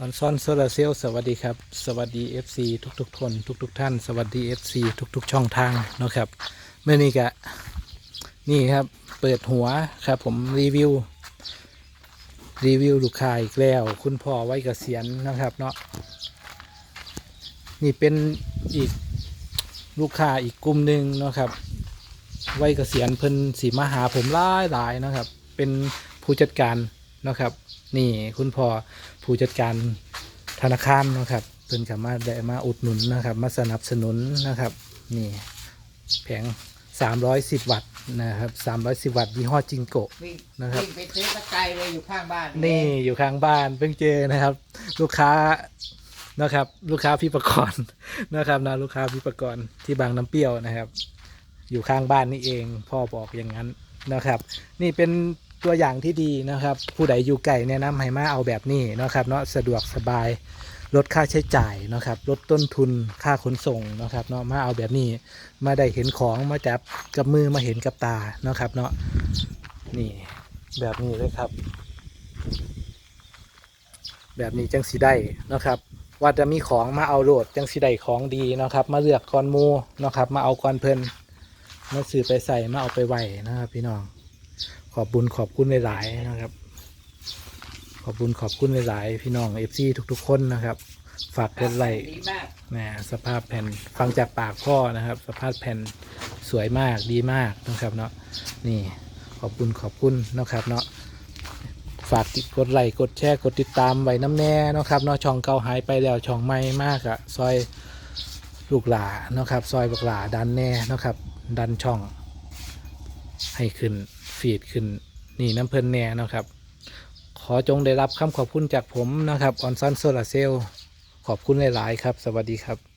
ออนซอนโซลาเซลสวัสดีครับ สวัสดี FC ทุกๆทนทุกๆท่าน สวัสดี FC ทุกๆช่องทางนะครับเมื่อนี้กะนี่ครับเปิดหัวครับผมรีวิว รีวิวลูกค้าอีกแล้ว คุณพ่อไว้เกษียณนะครับเนาะนี่เป็นอีกลูกค้าอีกกลุ่มหนึ่งนะครับไว้เกษียณเพิ่นสีมาหาผมหลายหลายนะครับ เป็นผู้จัดการ นาะครับ นี่คุณพ่อผู้จัดการธนาคารเนาะครับเพิ่นกับมาได้มาอุดหนุนนะครับ มาสนับสนุนนะครับ นี่แผง310 วัตต์นะครับ310 วัตต์ยี่ห้อจิงโกะ วิ่งนะครับ วิ่งไปซื้อตะไกลเลยอยู่ข้างบ้านนี่อยู่ข้างบ้านเพิ่งเจอนะครับ ลูกค้านะครับ ลูกค้าพี่ประกรณ์ นะครับนะลูกค้าพี่ประกรณ์ที่บางน้ำเปรี้ยวนะครับ อยู่ข้างบ้านนี่เองพ่อบอกอย่างนั้นนะครับ นี่เป็น ตัวอย่างที่ดีนะครับ ผู้ใดอยู่ไกลแนะนำให้มาเอาแบบนี้นะครับเนาะสะดวกสบายลดค่าใช้จ่ายนะครับลดต้นทุนค่าขนส่งนะครับเนาะมาเอาแบบนี้มาได้เห็นของมาจับกับมือมาเห็นกับตานะครับเนาะนี่แบบนี้เลยครับ แบบนี้จังสีได้นะครับ ว่าจะมีของมาเอาโหลดจังสีได้ของดีนะครับ มาเลือกกอนมูนะครับ มาเอากอนเพลินมาซื้อไปใส่มาเอาไปไหวนะครับ พี่น้อง ขอบบุญขอบคุณหลาย ๆ นะครับ ขอบบุญขอบคุณหลาย ๆ พี่น้องเอฟซีทุก ๆ คนนะครับ ฝากกดไลค์ดีมากแหมสภาพแผ่นฟังจากปากพ่อนะครับ สภาพแผ่นสวยมากดีมากนะครับเนาะนี่ขอบคุณขอบคุณนะครับเนาะฝากติดกดไลค์กดแชร์กดติดตามไว้น้ำแน่เนาะครับเนาะช่องเก่าหายไปแล้วช่องใหม่มากอะซอยลูกหลาเนาะครับ ซอยบักหลาดันแน่เนาะครับ ดันช่องให้ขึ้น ฟีดขึ้น นี่น้ำเพลินแน่นะครับ ขอจงได้รับคำขอบคุณจากผมนะครับออนซอนโซลาเซลขอบคุณหลาย ๆ ครับ สวัสดีครับ